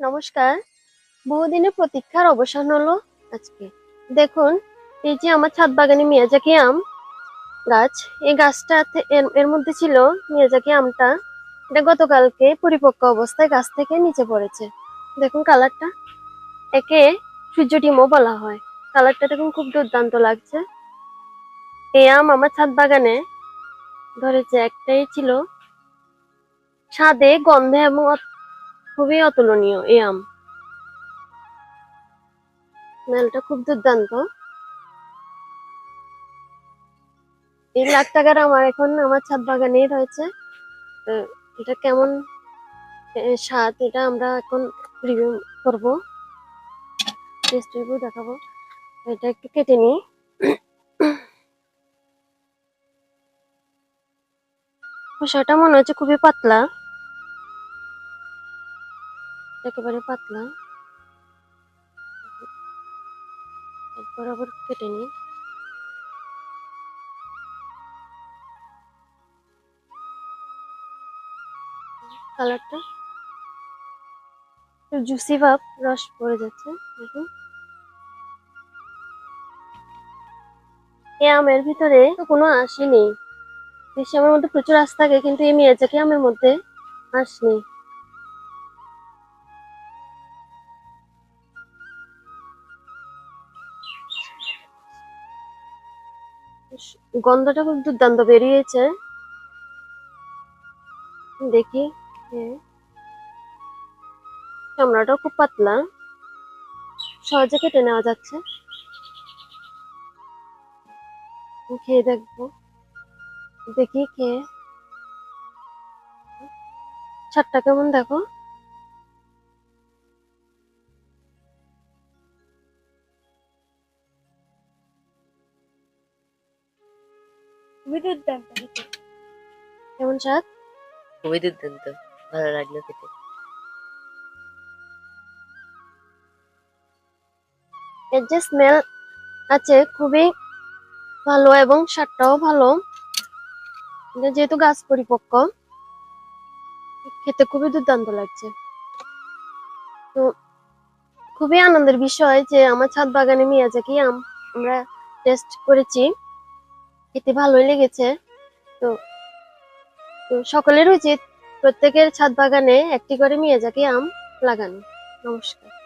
নমস্কার। বহুদিনের প্রতীক্ষার অবসান হলো আজকে। দেখুন, এই যে আমার ছাদ বাগানে মিয়াজাকি আম গাছ, এই গাছটা এর মধ্যে ছিল মিয়াজাকি আমটা। এটা গতকালকে পরিপক্ক অবস্থায় গাছ থেকে নিচে পড়েছে। দেখুন কালারটা। একে সূর্য ডিমও বলা হয়। কালারটা দেখুন খুব দুর্দান্ত লাগছে। এই আম আমার ছাদ বাগানে ধরেছে একটাই ছিল। স্বাদে, গন্ধে এবং খুবই অতুলনীয়, এই আম। স্মেলটা খুব দুর্দান্ত। এই লাখ টাকার আমার এখন আমার ছাদ বাগানেই রয়েছে। এটা কেমন স্বাদ এটা আমরা এখন রিভিউ করব। টেস্ট রিভিউ দেখাবো। এটা একটু কেটে নিই। খোসাটা মনে হচ্ছে খুবই পাতলা। একেবারে পাতলা। এরপর আবার কেটে নিই। কালারটা জুসি ভাব, রস পড়ে যাচ্ছে, দেখুন। এই আমের ভিতরে কোনো আঁশই নেই। দেশি আমের মধ্যে প্রচুর আঁশ থাকে, কিন্তু এই মেয়াজাকি আমের মধ্যে আঁশ নেই। গন্ধটা খুব দুর্দান্ত বেরিয়েছে। দেখি। চামড়াটাও খুব পাতলা। সহজে কেটে নেওয়া যাচ্ছে। খেয়ে দেখব। দেখি, খেয়ে। ছাদটা কেমন দেখো? খুবই দুর্দান্ত খেতে। কেমন স্বাদ খুবই দুর্দান্ত। ভালো লাগল খেতে। এর যে স্মেল আছে খুবই ভালো এবং স্বাদটাও ভালো। যেহেতু গাছ পরিপক্ক খেতে খুবই দুর্দান্ত লাগছে। তো খুবই আনন্দের বিষয় যে আমার ছাদ বাগানে মিয়াজাকি আম আমরা টেস্ট করেছি। খেতে ভালোই লেগেছে। তো তো সকলের উচিত প্রত্যেকের ছাদ বাগানে একটি করে মিয়াজাকি আম লাগানো। নমস্কার।